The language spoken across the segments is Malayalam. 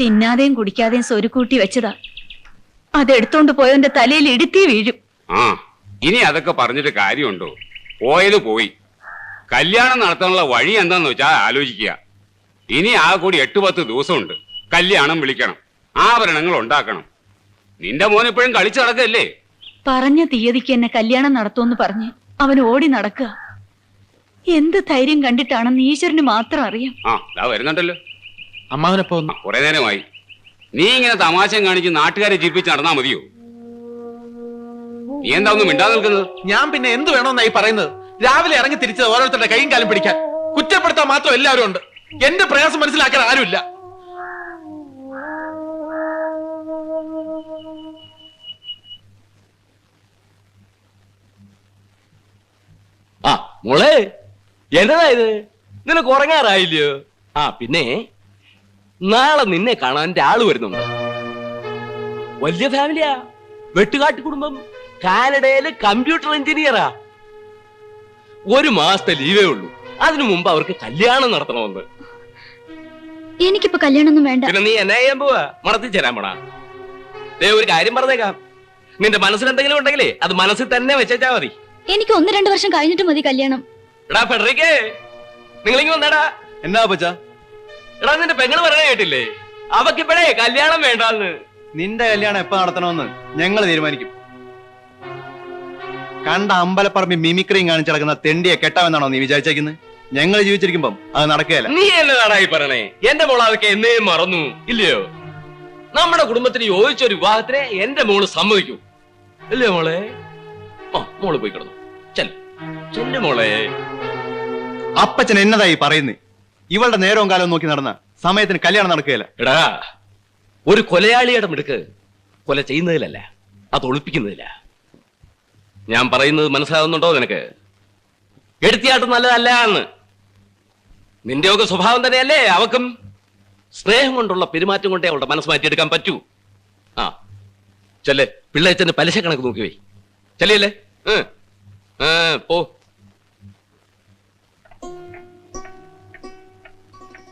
തിന്നാതെയും കുടിക്കാതെയും സ്വരുക്കൂട്ടി വെച്ചതാ. അതെടുത്തോണ്ട് പോയവന്റെ തലയിൽ ഇടുത്തി വീഴും. ആ ഇനി അതൊക്കെ പറഞ്ഞിട്ട് കാര്യമുണ്ടോ? പോയത് പോയി. കല്യാണം നടത്താനുള്ള വഴി എന്താന്ന് വെച്ചാൽ ആലോചിക്കുക. ഇനി ആ കൂടി എട്ട് പത്ത് ദിവസമുണ്ട്. കല്യാണം വിളിക്കണം. ആഭരണങ്ങൾ ഉണ്ടാക്കണം. നിന്റെ മോൻ ഇപ്പോഴും കളിച്ചു നടക്കല്ലേ? പറഞ്ഞ തീയതിക്ക് എന്നെ കല്യാണം നടത്തുമെന്ന് പറഞ്ഞ് അവൻ ഓടി നടക്കുക. എന്ത് ധൈര്യം കണ്ടിട്ടാണെന്ന് ഈശ്വരന് മാത്രം അറിയാം. ആ വരുന്നുണ്ടല്ലോ. അമ്മാവനെപ്പോ ആ, കുറെ നേരമായി. നീ ഇങ്ങനെ തമാശം കാണിച്ച് നാട്ടുകാരെ ചിരിപ്പിച്ച് നടന്നാ മതിയോ? നീ എന്താ ഒന്നും മിണ്ടാ നിൽക്കുന്നത്? ഞാൻ പിന്നെ എന്ത് വേണമെന്നായി പറയുന്നത്? രാവിലെ ഇറങ്ങി തിരിച്ചത് ഓരോരുത്തരുടെ കൈയും കാലും പിടിക്കാൻ. കുറ്റപ്പെടുത്താൻ മാത്രം എല്ലാവരും ഉണ്ട്. എന്റെ പ്രയാസം മനസ്സിലാക്കാൻ ആരുമില്ല. ആ മോളെ എന്നതാ ഇത്? നിനക്ക് ഉറങ്ങാറായില്ലയോ? ആ പിന്നെ? നാളെ നിന്നെ കാണാൻ ആൾ വരുന്നുണ്ട്. വലിയ ഫാമിലിയാ വെട്ടുകാട്ടി കുടുംബം കാനഡയിലെ കമ്പ്യൂട്ടർ എഞ്ചിനീയറാ ഒരു മാസത്തെ ലീവേ ഉള്ളൂ. അതിനു മുമ്പ് അവർക്ക് കല്യാണം നടത്തണമെന്ന്. എനിക്കിപ്പോ കല്യാണമൊന്നും വേണ്ട. പിന്നെ നീ എന്നെ ചെയ്യാൻ പോവാ? മണത്തിൽ ചേരാൻ പോണാ? ദേ ഒരു കാര്യം പറഞ്ഞേക്കാം. നിന്റെ മനസ്സിൽ എന്തെങ്കിലും ഉണ്ടെങ്കിലേ അത് മനസ്സിൽ തന്നെ വെച്ചാ മതി. എനിക്ക് ഒന്ന് രണ്ട് വർഷം കഴിഞ്ഞിട്ട് മതി കല്യാണം. എടാ ഫെഡറിക്കേ. നിങ്ങളിങ്ങ് വന്നേടാ. എന്നാ പച്ചാ എടാ നിന്റെ പെങ്ങൾ പറയാൻ കേട്ടില്ലേ? അവക്കിപ്പോഴേ കല്യാണം വേണ്ടാന്ന്. നിന്റെ കല്യാണം എപ്പോ നടത്തണമെന്ന് ഞങ്ങൾ തീരുമാനിക്കും. കണ്ട അമ്പലപ്പറമ്പിൽ മിമിക്രിയും കാണിച്ചു നടക്കുന്ന തെണ്ടിയെ കെട്ടാമെന്നാണോ നീ വിചാരിച്ചേക്കുന്നത്? ഞങ്ങൾ ജീവിച്ചിരിക്കുമ്പം അത് നടക്കുകയല്ല. നീ എന്നെ നാടായി പറയണേ? എന്റെ മോൾ അതൊക്കെ എന്നേ മറന്നു ഇല്ലയോ? നമ്മുടെ കുടുംബത്തിന് യോജിച്ച ഒരു വിവാഹത്തിനെ എന്റെ മോൾ സമ്മതിക്കൂ. ഇല്ലയോ മോളെ? ആ മോൾ പോയി കിടന്നു. ചെൽ ചെല്ലു മോളെ. അപ്പച്ചൻ എന്നതായി പറയുന്നത് ഇവളുടെ നേരവും കാലവും നോക്കി നടന്ന സമയത്തിന് കല്യാണം നടക്കുകയില്ല. എടാ ഒരു കൊലയാളിയുടെ മിടുക്ക് കൊല ചെയ്യുന്നതിലല്ല അത് ഒളിപ്പിക്കുന്നതില്ല ഞാൻ പറയുന്നത് മനസ്സിലാവുന്നുണ്ടോ നിനക്ക്? എടുത്തിയാട്ടം നല്ലതല്ല എന്ന്. നിന്റെയൊക്കെ സ്വഭാവം തന്നെയല്ലേ അവക്കും? സ്നേഹം കൊണ്ടുള്ള പെരുമാറ്റം കൊണ്ടേ അവളുടെ മനസ്സ് മാറ്റിയെടുക്കാൻ പറ്റൂ. ആ ചെല്ലേ പിള്ളേച്ചന്റെ പലിശ കണക്ക് നോക്കി വേ. ചെല്ലേ പോ.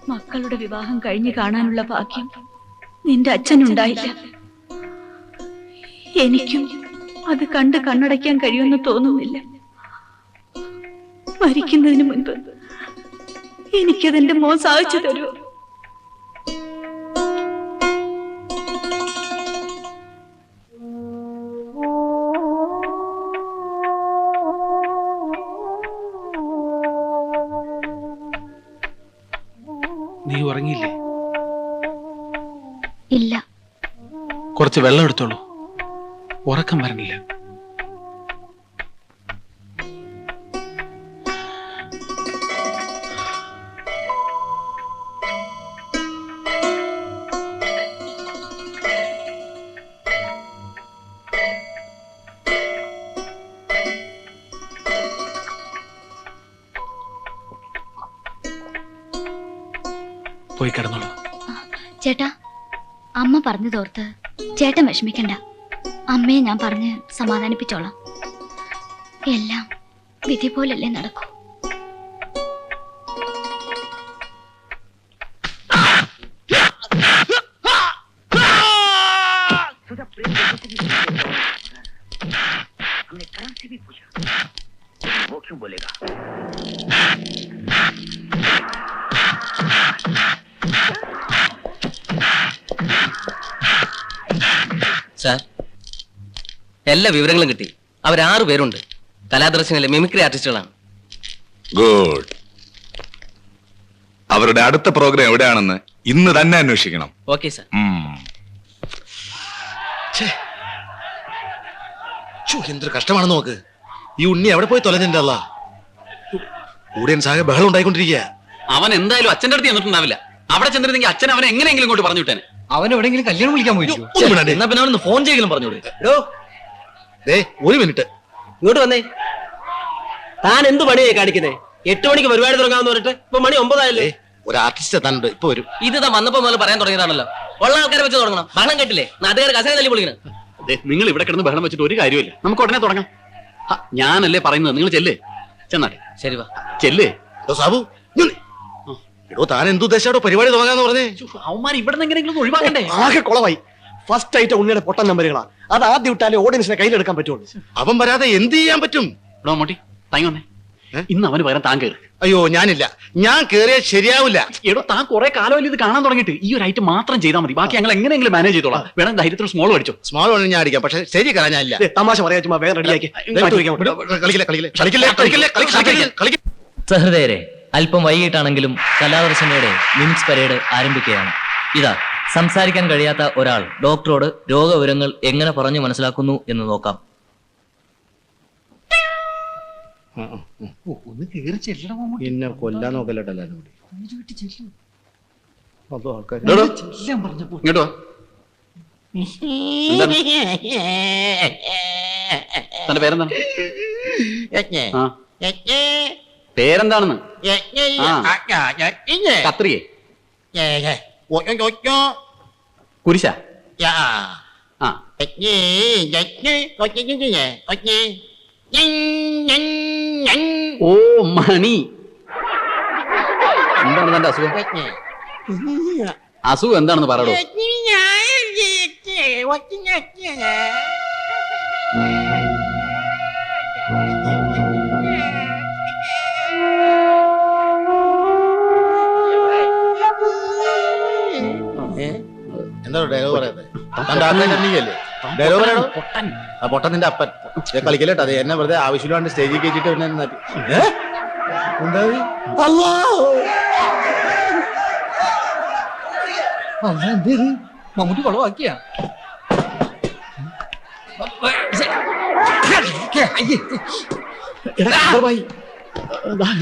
മക്കളുടെ വിവാഹം കഴിഞ്ഞു കാണാനുള്ള ഭാഗ്യം നിന്റെ അച്ഛനുണ്ടായില്ല. എനിക്കും അത് കണ്ട് കണ്ണടയ്ക്കാൻ കഴിയുമെന്ന് തോന്നുന്നില്ല. മരിക്കുന്നതിന് മുൻപ് എനിക്കതെന്റെ മോൻ സാധിച്ചു തരുമോ? നീ ഉറങ്ങിയില്ലേ? ഇല്ല. കുറച്ച് വെള്ളം എടുത്തോളൂ. ഉറക്കം വരണില്ല. പോയി കിടന്നോളൂ. ചേട്ടാ അമ്മ പറഞ്ഞു തോർത്ത് ചേട്ടൻ വിഷമിക്കണ്ട. അമ്മയെ ഞാൻ പറഞ്ഞ് സമാധാനിപ്പിച്ചോളാം. എല്ലാം വിധി പോലല്ലേ നടക്കൂ. സാർ എല്ലാ വിവരങ്ങളും കിട്ടി. അവരാറ് പേരുണ്ട്. കലാദർശനിലെ മിമിക്രി ആർട്ടിസ്റ്റുകളാണ്. ഗുഡ്. അവരുടെ അടുത്ത പ്രോഗ്രാം എവിടെയാണെന്ന് ഇന്ന് തന്നെ അന്വേഷിക്കണം. Okay sir. എന്തൊരു കഷ്ടമാണെന്ന് നോക്ക്. ഈ ഉണ്ണി എവിടെ പോയി തൊലഞ്ഞിട്ടുണ്ടല്ലോ ആകെ ബഹളം ഉണ്ടായിക്കൊണ്ടിരിക്കുക അവൻ എന്തായാലും അച്ഛന്റെ അടുത്ത് ചെന്നിട്ടുണ്ടാവില്ല. അവിടെ ചെന്നിരുന്നെങ്കിൽ അച്ഛൻ അവനെ എങ്ങനെയെങ്കിലും ഇങ്ങോട്ട് പറഞ്ഞു വിട്ടേനെ. അവൻ എവിടെയെങ്കിലും കല്യാണം വിളിക്കാൻ പോയി എന്നാ പിന്നെ അവനൊന്ന് ഫോൺ ചെയ്യലും പറഞ്ഞോളൂ ദേ ഒരു മിനിറ്റ്. ഇങ്ങോട്ട് വന്നേ. താൻ എന്ത് പണിയായി കാണിക്കുന്നേ? എട്ട് മണിക്ക് പരിപാടി തുടങ്ങാന്ന് പറഞ്ഞിട്ട് ഇപ്പൊ മണി ഒമ്പതായല്ലേ. ഒരു ആർട്ടിസ്റ്റ് എത്താനുണ്ട്. ഇപ്പൊ വരും. ഇത് ഇതാ വന്നപ്പോ മുതൽ പറയാൻ തുടങ്ങിയതാണല്ലോ. ഉള്ള ആൾക്കാരെ വെച്ച് തുടങ്ങണം. ബഹളം കേട്ടില്ലേ? നാട്ടുകാർ കസേര തല്ലി പൊളിക്കണം. നിങ്ങൾ ഇവിടെ കിടന്ന് ബഹളം വെച്ചിട്ട് ഒരു കാര്യമില്ല നമുക്ക് ഉടനെ തുടങ്ങാം. ഞാനല്ലേ പറയുന്നത്? നിങ്ങൾ ചെല്ലേ? ചെന്നാട്ടെ. ശരി വാ. ചെല്ലേ? സാബു. എടോ താൻ എന്തുദ്ദേശാടോ പരിപാടി തുടങ്ങാന്ന് പറഞ്ഞേ? അവന്മാർ ഇവിടെ നിന്ന് എങ്ങനെയെങ്കിലും ഒഴിവാക്കണ്ടേ? ആകെ കുളമായി ഫസ്റ്റ് ഐറ്റം ഉണ്ണിയുടെ പൊട്ടൻ നമ്പറുകളാണ്. അത് ആദ്യം ഇട്ടാലേ ഓഡിയൻസിനെ കയ്യിലെടുക്കാൻ പറ്റുള്ളൂ. അവൻ വരാതെ എന്ത് ചെയ്യാൻ പറ്റും? ഇവിടെ മമ്മൂട്ടി താങ്ങി വന്നേ. ഇന്ന് അവന് പകരം താൻ കയറി അയ്യോ ഞാനില്ല. ഞാൻ കേറിയാൽ ശരിയാവില്ല. എടോ താൻ കുറെ കാലമല്ലേ ഇത് കാണാൻ തുടങ്ങിയിട്ട് ഈ ഒരു ഐറ്റം മാത്രം ചെയ്താൽ മതി. ബാക്കി ഞങ്ങൾ എങ്ങനെയെങ്കിലും മാനേജ് ചെയ്തോളാം. വേണം ധൈര്യത്തിൽ സ്മോൾ അടിച്ചോ സ്മോൾ വേണം ഞാൻ അടിക്കാം പക്ഷെ ശരി കളഞ്ഞാനില്ല ഞാനില്ല തമാശ പറയാ ചുമ്മാ വേഗം റെഡിയാക്കി കളിക്കില്ല കളിക്കില്ല കളിക്കില്ല കളിക്കില്ല കളിക്കില്ല കളിക്കില്ല സഹൃദയരെ അല്പം വൈകിട്ടാണെങ്കിലും കലാദർശനയുടെ മിമിക്സ് പരേഡ് ആരംഭിക്കുകയാണ്. ഇതാ സംസാരിക്കാൻ കഴിയാത്ത ഒരാൾ ഡോക്ടറോട് രോഗവിവരങ്ങൾ എങ്ങനെ പറഞ്ഞു മനസ്സിലാക്കുന്നു എന്ന് നോക്കാം. എന്നെ കൊല്ലാൻ നോക്കല്ലോ ഇങ്ങോട്ടോ തന്റെ പേരെന്താണ്? ആ. പേരെന്താണെന്ന്? ആ. കത്രിയെ കുരിശ? ആ. ഓ മണി. എന്താണ് തന്റെ അസുഖം? അസുഖം എന്താണെന്ന് പറയടോ. എന്താ ഡയലോഗ് പൊട്ടൻ. നിന്റെ അപ്പൻ. കളിക്കല്ലേട്ടോ അത് എന്നെ വെറുതെ ആവശ്യമില്ലാണ്ട് സ്റ്റേജിൽ കയറ്റിട്ട് പിന്നെ? എന്താ? മമ്മൂട്ടി കുളവാക്കിയ?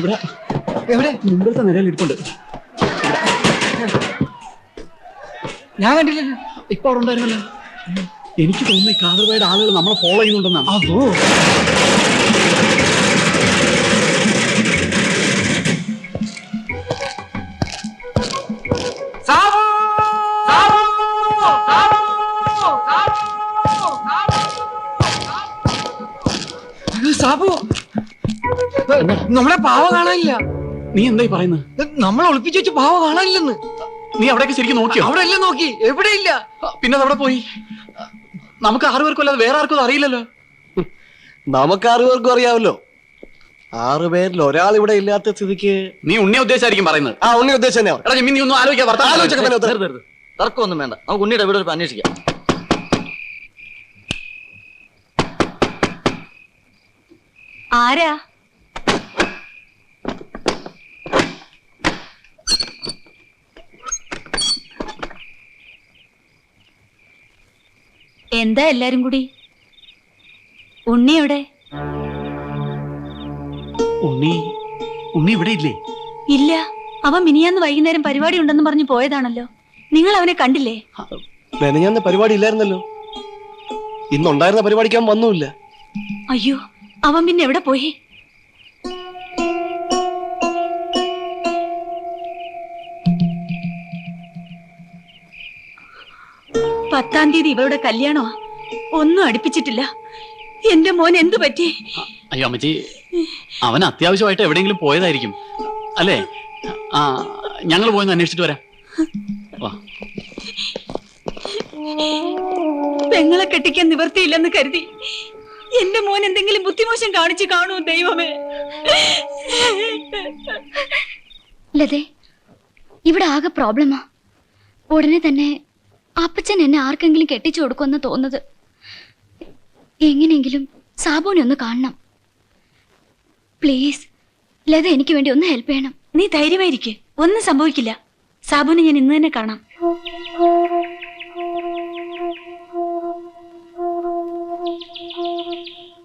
ഇവിടെ. എവിടെ? മുമ്പിലത്തെ നിലയിൽ ഇരിപ്പുണ്ട്. ഞാൻ കണ്ടില്ലല്ലോ. ഇപ്പൊ അവിടെ ഉണ്ടായിരുന്നല്ലോ. എനിക്ക് തോന്നുന്നു ഈ കാതർബായുടെ ആളുകൾ നമ്മളെ ഫോളോ ചെയ്യുന്നുണ്ടെന്നാണ്. അതോ? സാബു! നമ്മളെ പാവ കാണാനില്ല. നീ എന്തായി പറയുന്നത്? നമ്മളെ ഒളിപ്പിച്ചു വെച്ച് പാവ കാണാനില്ലെന്ന്. നീ അവിടെയൊക്കെ ശരിക്കും നോക്കിയോ? അവിടെ എല്ലാം നോക്കി. എവിടെ ഇല്ല പിന്നെ അവിടെ പോയി. നമുക്ക് ആറു പേർക്കും അല്ലാതെ വേറെ ആർക്കും അറിയില്ലല്ലോ. നമുക്ക് ആറു പേർക്കും അറിയാമല്ലോ. ആറു പേരിൽ ഒരാൾ ഇവിടെ ഇല്ലാത്ത സ്ഥിതിക്ക് നീ ഉണ്ണിയ ഉദ്ദേശമായിരിക്കും പറയുന്നത്. ആ ഉണ്ണി ഉദ്ദേശം തന്നെയാ. എടാ ജിമ്മി നീ ഒന്നും ആലോചിക്കാൻ. തർക്കമൊന്നും വേണ്ട. നമുക്ക് ഉണ്ണിയുടെ വീട് ഒരു അന്വേഷിക്കാം ആരാ? എന്താ എല്ലാരും കൂടി? ഉണ്ണി എവിടെ? ഉണ്ണി ഉണ്ണി ഇവിടെ ഇല്ലേ? ഇല്ല അവൻ മിനിയാന്ന് വൈകുന്നേരം പരിപാടി ഉണ്ടെന്ന് പറഞ്ഞു പോയതാണല്ലോ. നിങ്ങൾ അവനെ കണ്ടില്ലേ? മെനഞ്ഞാന്ന് പരിപാടി ഇല്ലായിരുന്നല്ലോ. ഇന്നുണ്ടായിരുന്ന പരിപാടിക്ക് അവൻ വന്നുമില്ല. അയ്യോ അവൻ പിന്നെ എവിടെ പോയി? പത്താം തീയതി ഇവരുടെ കല്യാണോ ഒന്നും അടുപ്പിച്ചിട്ടില്ല. എന്റെ മോൻ എന്തു പറ്റി? അയ്യോ അമ്മച്ചി അവൻ അത്യാവശ്യമായിട്ട് എവിടെയെങ്കിലും പോയതായിരിക്കും. അല്ലേ? ആ ഞങ്ങൾ പോയെന്ന് അന്വേഷിച്ചിട്ട് വരാം. പെങ്ങളെ കെട്ടിക്കാൻ നിവർത്തിയില്ലെന്ന് കരുതി എന്റെ മോൻ എന്തെങ്കിലും ബുദ്ധിമോശം കാണിച്ചു കാണൂ ദൈവമേ. ലതേ ഇവിടെ ആകെ പ്രോബ്ലമാ. ഉടനെ തന്നെ അപ്പച്ചൻ എന്നെ ആർക്കെങ്കിലും കെട്ടിച്ചു കൊടുക്കുമെന്ന് തോന്നുന്നത്. എങ്ങനെയെങ്കിലും സാബുവിനെ ഒന്ന് കാണണം. പ്ലീസ് ലത എനിക്ക് വേണ്ടി ഒന്ന് ഹെൽപ്പ് ചെയ്യണം. നീ ധൈര്യമായിരിക്കെ. ഒന്നും സംഭവിക്കില്ല. സാബുവിനെ ഞാൻ ഇന്ന് തന്നെ കാണാം.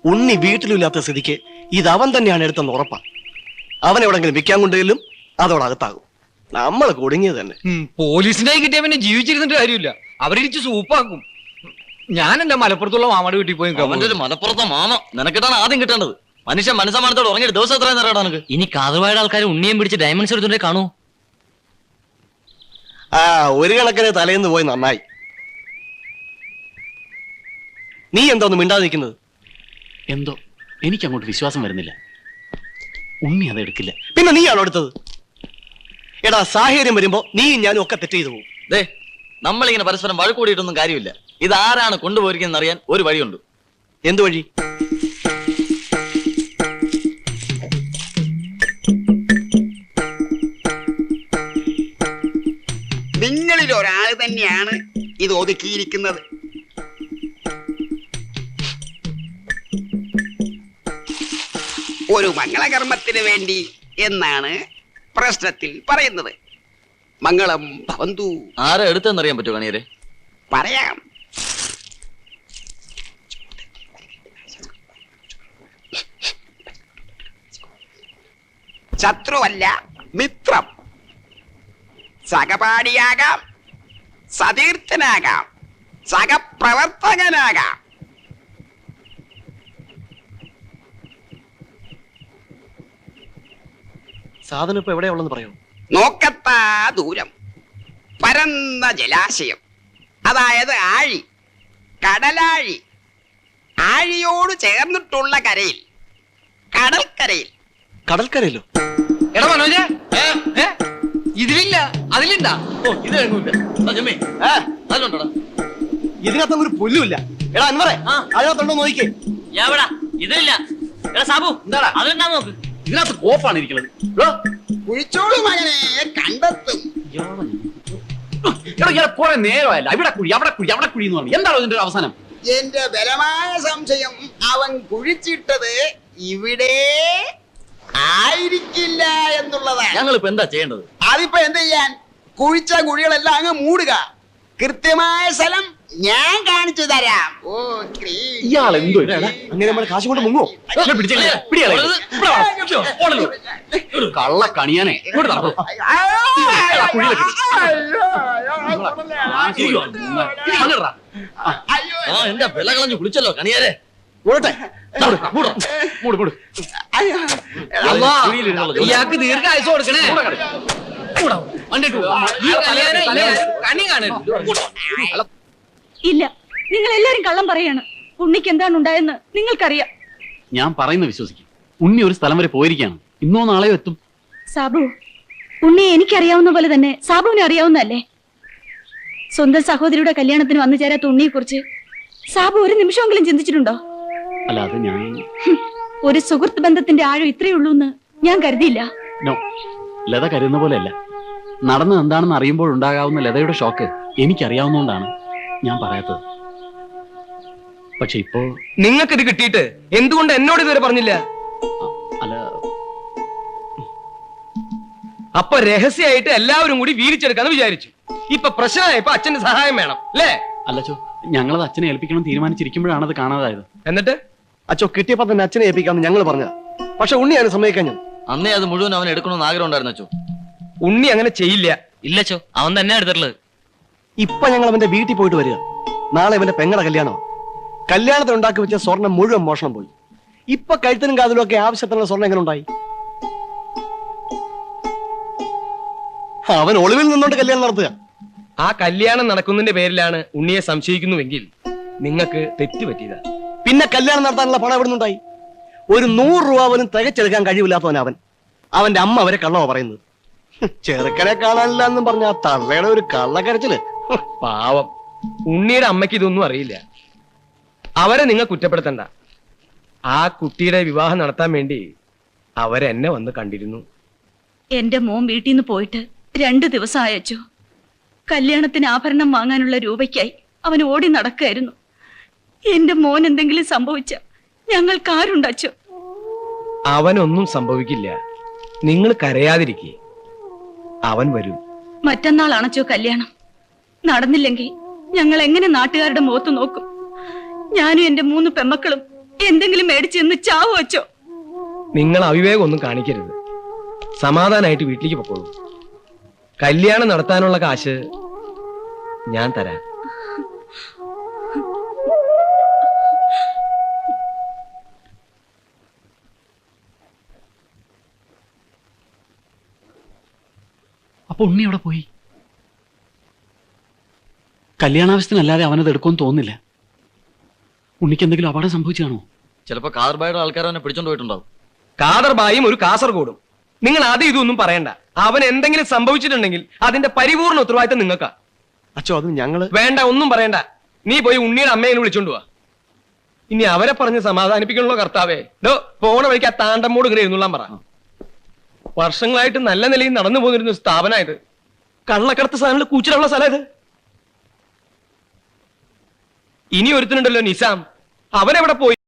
ഉണ്ണി വീട്ടിലില്ലാത്ത സ്ഥിതിക്ക് ഇത് അവൻ തന്നെയാണ് എടുത്തെന്ന് ഉറപ്പാ. അവൻ എവിടെങ്കിലും വിൽക്കാൻ കൊണ്ടുവരും അതോടകത്താകും. നമ്മൾ കുടുങ്ങിയത് തന്നെ. പോലീസിന്റെ കിട്ടിയ പിന്നെ ജീവിച്ചിരുന്നിട്ട് കാര്യമില്ല. അവരിച്ച് സൂപ്പാക്കും. ഞാൻ എന്റെ മലപ്പുറത്തുള്ള മാമയുടെ വീട്ടിൽ പോയി അവന്റെ ഒരു മലപ്പുറത്തെ മാമ. നിനക്കിട്ടാണ് ആദ്യം കിട്ടേണ്ടത്. മനുഷ്യൻ മനസ്സമാനത്തോട് ഉറങ്ങിയിട്ട് ദിവസം എത്ര നേരം നിനക്ക്? ഇനി കാതർവായുടെ ആൾക്കാർ ഉണ്ണിയും പിടിച്ച് ഡയമണ്ട്സ് എടുത്തോണ്ടേ കാണൂ ആ ഒരു കണക്കിന് തലേന്ന് പോയി നന്നായി. നീ എന്താ ഒന്ന് മിണ്ടാതെ നിൽക്കുന്നത്? എന്തോ? എനിക്ക് അങ്ങോട്ട് വിശ്വാസം വരുന്നില്ല. ഉണ്ണി അത് എടുക്കില്ല. പിന്നെ നീയാണോ എടുത്തത്? എടാ സാഹചര്യം വരുമ്പോ നീ ഞാനും ഒക്കെ തെറ്റ് ചെയ്തു പോകും. ദേ നമ്മളിങ്ങനെ പരസ്പരം വഴക്കൂടിയിട്ടൊന്നും കാര്യമില്ല. ഇത് ആരാണ് കൊണ്ടുപോയിരിക്കുന്നത് അറിയാൻ ഒരു വഴിയുണ്ട്. എന്ത് വഴി? നിങ്ങളിൽ ഒരാൾ തന്നെയാണ് ഇത് ഒതുക്കിയിരിക്കുന്നത്. ഒരു മംഗളകർമ്മത്തിന് വേണ്ടി എന്നാണ് പ്രശ്നത്തിൽ പറയുന്നത്. മംഗളം ഭവന്തു. ആരാ എടുത്തെന്നറിയാൻ പറ്റുമോ കണിയരെ പറയാം. ശത്രുവല്ല മിത്രം. സഹപാഠിയാകാം സതീർത്ഥനാകാം സഹപ്രവർത്തകനാകാം. സാധനം ഇപ്പൊ എവിടെയുള്ളെന്ന് പറയൂ. നോക്കത്താ ദൂരം. പരന്ന ജലാശയം. അതായത് ആഴി. കടലാഴി. ആഴിയോട് ചേർന്നിട്ടുള്ള കരയിൽ. കടൽക്കരയിൽ. കടൽക്കരയിലോ? എടാ മനോജ്. ഇതിലില്ല അതിലുണ്ടാ ഓ ഇത് അതിലുണ്ടോ ഇതിനകത്ത് ഇതിനകത്തൊന്നും ഒരു പുല്ലുമില്ല. എടാ അൻവറെ അതിനകത്തുണ്ടോ നോക്കിക്കേ. എവിടാ? ഇതിലില്ല. എടാ സാബു എന്താടാ? അതിലുണ്ടാ നോക്ക്. ഇതിനകത്ത് കോപ്പാണ് ഇരിക്കുന്നത്. കുഴിച്ചോളൂ മകനെ കണ്ടെത്തും. എടോ ഇയാളെ കുറെ നേരമല്ല ഇവിടെ കുഴി അവിടെ കുഴി അവിടെ കുഴി എന്ന് പറഞ്ഞു. എന്താണോ ഇതിന്റെ അവസാനം? എന്റെ ബലമായ സംശയം അവൻ കുഴിച്ചിട്ടത് ഇവിടെ ആയിരിക്കില്ല എന്നുള്ളതാണ് ഞങ്ങൾ ഇപ്പൊ എന്താ ചെയ്യേണ്ടത്? അതിപ്പോ എന്ത് ചെയ്യാൻ? കുഴിച്ച കുഴികളെല്ലാം അങ്ങ് മൂടുക. കൃത്യമായ സ്ഥലം ഞാൻ കാണിച്ചു തരാം. ഓ ക്രീ. ഇയാൾ എന്തോ? അങ്ങനെ നമ്മൾ കാശ് കൊണ്ട് മുങ്ങോ കള്ള കണിയാനെ. എന്റെ വില കളഞ്ഞു കുളിച്ചല്ലോ കണിയാരെ? ഓടട്ടെ. മൂട്, മൂട്. മൂട്, മൂട്. അല്ലാ. ഇയാൾക്ക് ദീർഘായുസ് കൊടുക്കണേ. കണി കാണരുത്. ഇല്ല. നിങ്ങൾ എല്ലാരും കള്ളം പറയാണ്. ഉണ്ണിക്ക് എന്താണ് ഉണ്ടായെന്ന് നിങ്ങൾക്കറിയാം. ഞാൻ പറയുന്ന വിശ്വസിക്കും. ഉണ്ണി ഒരു സ്ഥലം വരെ പോയിരിക്കാണ് ഇന്നോ നാളെയോ എത്തും. സാബു ഉണ്ണി എനിക്കറിയാവുന്ന പോലെ തന്നെ സാബുവിനെ അറിയാവുന്നല്ലേ സ്വന്തം സഹോദരിയുടെ കല്യാണത്തിന് വന്നു ചേരാത്ത ഉണ്ണിയെ കുറിച്ച് സാബു ഒരു നിമിഷമെങ്കിലും ചിന്തിച്ചിട്ടുണ്ടോ? അല്ല ഞാൻ ഒരു സുഹൃത്ത് ബന്ധത്തിന്റെ ആഴം ഇത്രയേ ഉള്ളൂ എന്ന് ഞാൻ കരുതിയില്ല. ലത കരുതുന്ന പോലെയല്ല. നടന്നത് എന്താണെന്ന് അറിയുമ്പോൾ ഉണ്ടാകാവുന്ന ലതയുടെ ഷോക്ക് എനിക്കറിയാവുന്നതുകൊണ്ടാണ്. ഞാൻ പറയാത്തത്. പക്ഷെ ഇപ്പോ നിങ്ങൾക്ക് ഇത് കിട്ടിയിട്ട് എന്തുകൊണ്ട് എന്നോട് ഇതുവരെ പറഞ്ഞില്ല? അല്ല അപ്പൊ രഹസ്യമായിട്ട് എല്ലാവരും കൂടി വീതിച്ചെടുക്കാന്ന് വിചാരിച്ചു. ഇപ്പൊ പ്രശ്നമായപ്പോ അച്ഛന്റെ സഹായം വേണം അല്ലേ? അല്ലച്ചോ ഞങ്ങളത് അച്ഛനെ ഏൽപ്പിക്കണം തീരുമാനിച്ചിരിക്കുമ്പോഴാണ് അത് കാണാതായത്. എന്നിട്ട്? അച്ഛോ കിട്ടിയപ്പോ തന്നെ അച്ഛനെ ഏൽപ്പിക്കാമെന്ന് ഞങ്ങൾ പറഞ്ഞ പക്ഷെ ഉണ്ണിയാണ് സമ്മതിക്കാൻ അന്നേ അത് മുഴുവൻ അവൻ എടുക്കണമെന്ന് ആഗ്രഹം ഉണ്ടായിരുന്നു അച്ചോ. ഉണ്ണി അങ്ങനെ ചെയ്യില്ല. ഇല്ലച്ചോ അവൻ തന്നെ എടുത്തിട്ടുള്ളത്. ഇപ്പൊ ഞങ്ങൾ അവന്റെ വീട്ടിൽ പോയിട്ട് വരിക. നാളെ അവന്റെ പെങ്ങളെ കല്യാണമാണ് കല്യാണത്തിന് ഉണ്ടാക്കി വെച്ച സ്വർണം മുഴുവൻ മോഷണം പോയി. ഇപ്പൊ കഴുത്തിനും കാതിലും ഒക്കെ ആവശ്യത്തിനുള്ള സ്വർണം എങ്ങനെ ഉണ്ടായി? അവൻ ഒളിവിൽ നിന്നോണ്ട് കല്യാണം നടത്തുക. ആ കല്യാണം നടക്കുന്നതിന്റെ പേരിലാണ് ഉണ്ണിയെ സംശയിക്കുന്നുവെങ്കിൽ നിങ്ങൾക്ക് തെറ്റ് പറ്റിയതാ. പിന്നെ കല്യാണം നടത്താനുള്ള പണം എവിടെ നിന്നുണ്ടായി? ഒരു നൂറ് രൂപ പോലും തികച്ചെടുക്കാൻ കഴിവില്ലാത്തവൻ അവൻ. അവന്റെ അമ്മ അവരെ കള്ളവ പറയുന്നത്. ചെറുക്കനെ കാണാനില്ല എന്നും പറഞ്ഞ ആ തള്ളയുടെ ഒരു കള്ളക്കരച്ചിൽ പാവം. ഉണ്ണിയുടെ അമ്മയ്ക്ക് ഇതൊന്നും അറിയില്ല. അവരെ നിങ്ങൾ കുറ്റപ്പെടുത്തണ്ട. ആ കുട്ടിയുടെ വിവാഹം നടത്താൻ വേണ്ടി അവരെന്നെ വന്ന് കണ്ടിരുന്നു. എന്റെ മോൻ വീട്ടിൽ നിന്ന് പോയിട്ട് രണ്ടു ദിവസം അയച്ചു കല്യാണത്തിന് ആഭരണം വാങ്ങാനുള്ള രൂപയ്ക്കായി അവൻ ഓടി നടക്കായിരുന്നു. എന്റെ മോൻ എന്തെങ്കിലും സംഭവിച്ച ഞങ്ങൾക്കാരുണ്ടച്ചോ അവനൊന്നും സംഭവിക്കില്ല. നിങ്ങൾ കരയാതിരിക്കേ. അവൻ വരും. മറ്റന്നാളാണച്ചോ കല്യാണം? നടന്നില്ലെങ്കിൽ ഞങ്ങൾ എങ്ങനെ നാട്ടുകാരുടെ മുഖത്ത് നോക്കും? ഞാനും എന്റെ മൂന്ന് പെമ്മക്കളും എന്തെങ്കിലും മേടിച്ച് എന്ന് ചാവോ അച്ചോ നിങ്ങൾ അവിവേകം ഒന്നും കാണിക്കരുത്. സമാധാനായിട്ട് വീട്ടിലേക്ക് പൊക്കോളൂ. കല്യാണം നടത്താനുള്ള കാശ് ഞാൻ തരാം. അപ്പൊ ഉണ്ണി അവിടെ പോയി? കല്യാണാവശ്യത്തിനല്ലാതെ അവനത് എടുക്കുമെന്ന് തോന്നുന്നില്ല. ഉണ്ണിക്ക് എന്തെങ്കിലും അപകടം സംഭവിച്ചാണോ? ചിലപ്പോ കാതർബായുടെ ആൾക്കാർ അവനെ പിടിച്ചോണ്ട് പോയിട്ടുണ്ടാവും. കാതർബായും ഒരു കാസർഗോഡും. നിങ്ങൾ ആദ്യം ഇതൊന്നും പറയണ്ട. അവൻ എന്തെങ്കിലും സംഭവിച്ചിട്ടുണ്ടെങ്കിൽ അതിന്റെ പരിപൂർണ ഉത്തരവാദിത്തം നിങ്ങൾക്കാ. അച്ഛോ അത് ഞങ്ങൾ വേണ്ട ഒന്നും പറയണ്ട. നീ പോയി ഉണ്ണിയുടെ അമ്മയെ വിളിച്ചോണ്ട് പോവാ ഇനി അവരെ പറഞ്ഞ് സമാധാനിപ്പിക്കണല്ലോ കർത്താവേ. ഡോ പോണ വഴിക്ക് ആ താണ്ടമ്മോട് ഇങ്ങനെ ഇരുന്നുള്ളാൻ പറ. വർഷങ്ങളായിട്ട് നല്ല നിലയിൽ നടന്നു പോന്നിരുന്ന ഒരു സ്ഥാപനമായത് കള്ളക്കടത്ത് സാധനങ്ങൾ കൂച്ചിലുള്ള സ്ഥലം ഇത്. ഇനി ഒരുത്തനുണ്ടല്ലോ നിസാം. അവനെവിടെ പോയി?